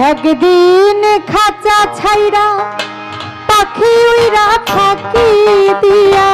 একদিন খাঁচা ছাইরা পাখি উইরা থাকি দিয়া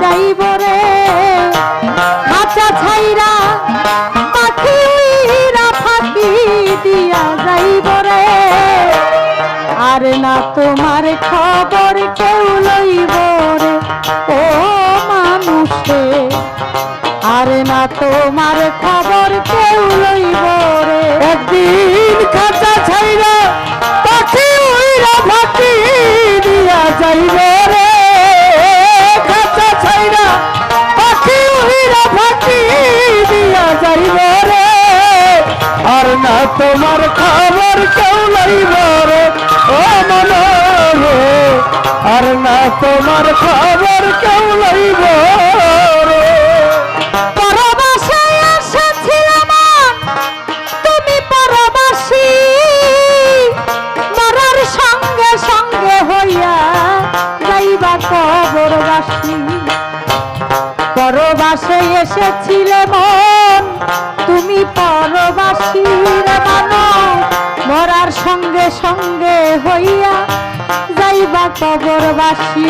যাইব রে। খাঁচা ছাইরা পাখি উইরা ফাঁকি দিয়া যাইব রে। আর না তোমার খবর কেউ লইব রে। ও তোমার খবর কেউ লইব রে ও মন আর না তোমার খবর কেউ লইব রে পরবাসে এসেছিলাম তুমি সঙ্গে হইয়া যাইবা কবরবাসী।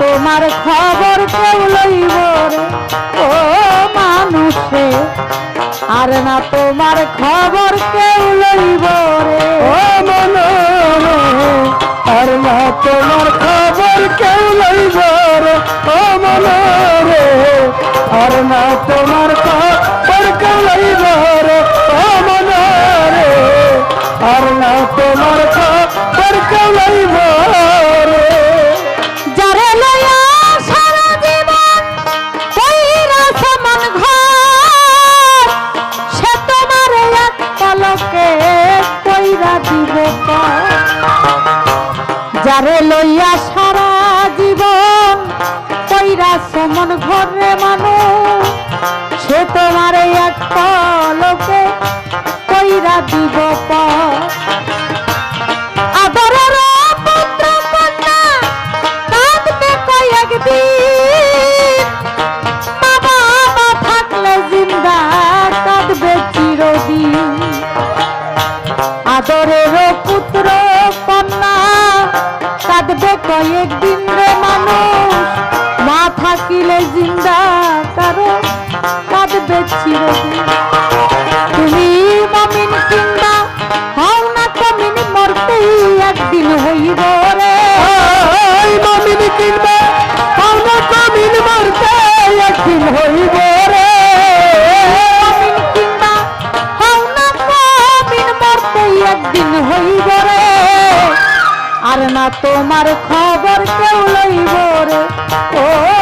তোমার খবর কেউ লইব ও মানুষে, আর না তোমার খবর কেউ লইব রে? ও মন রে আর না তোমার খবর কেউ লইব রে? ও মন রে আর না তোমার খবর কেউ লইব রে? ও মন রে আর না তোমার খবর কইরা সমান ঘরে মানুষ? সে তোমার এক পলকে কইরা দিব। আদরের পুত্র কন্যা, কাঁদবে কয়েকদিন থাকিলে জিন্দা কারও কাঁদবে চিরদিন। তুমি মমিন কিংবা হও না কমিন মরতেই একদিন হইব রে। মমিন কিনবে পাওনা কমিন মারতে একদিন হইব রে। মমিন কিংবা হও না কমিন মরতেই একদিন হইব রে। আর না তোমার খবর কেউ লইব রে। ও রে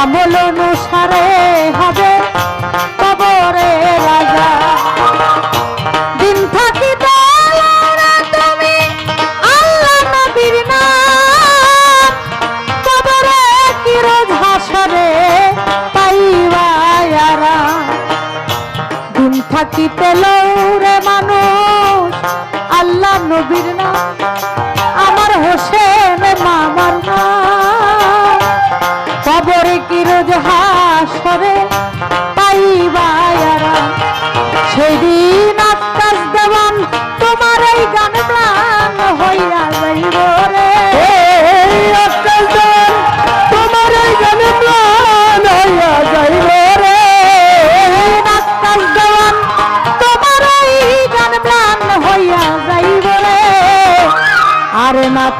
আমল অনুসারে হবে কবরে রাজা। দিন থাকি তুমি, আল্লাহ নবীর নাম। কবরে কিরোজ হাসরে পাইবায়ারা দিন থাকিতে লৌরে মানুষ, আল্লাহ নবীর নাম। আমার হোসেন মামার নাম।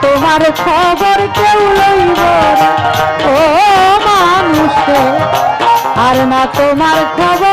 তোমার খবর কেউ লইব ও মানুষে আর না তোমার খবর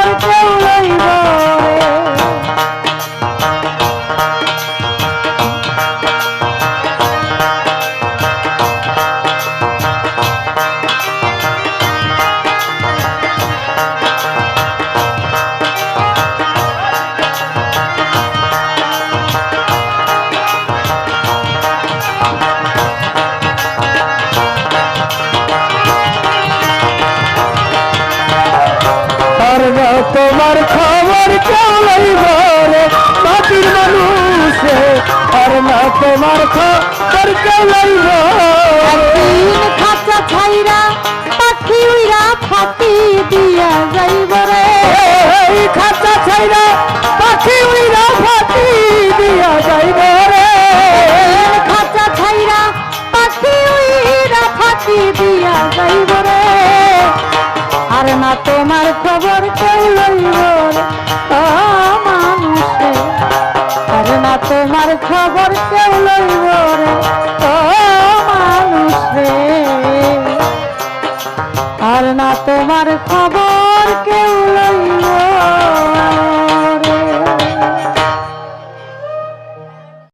তোমার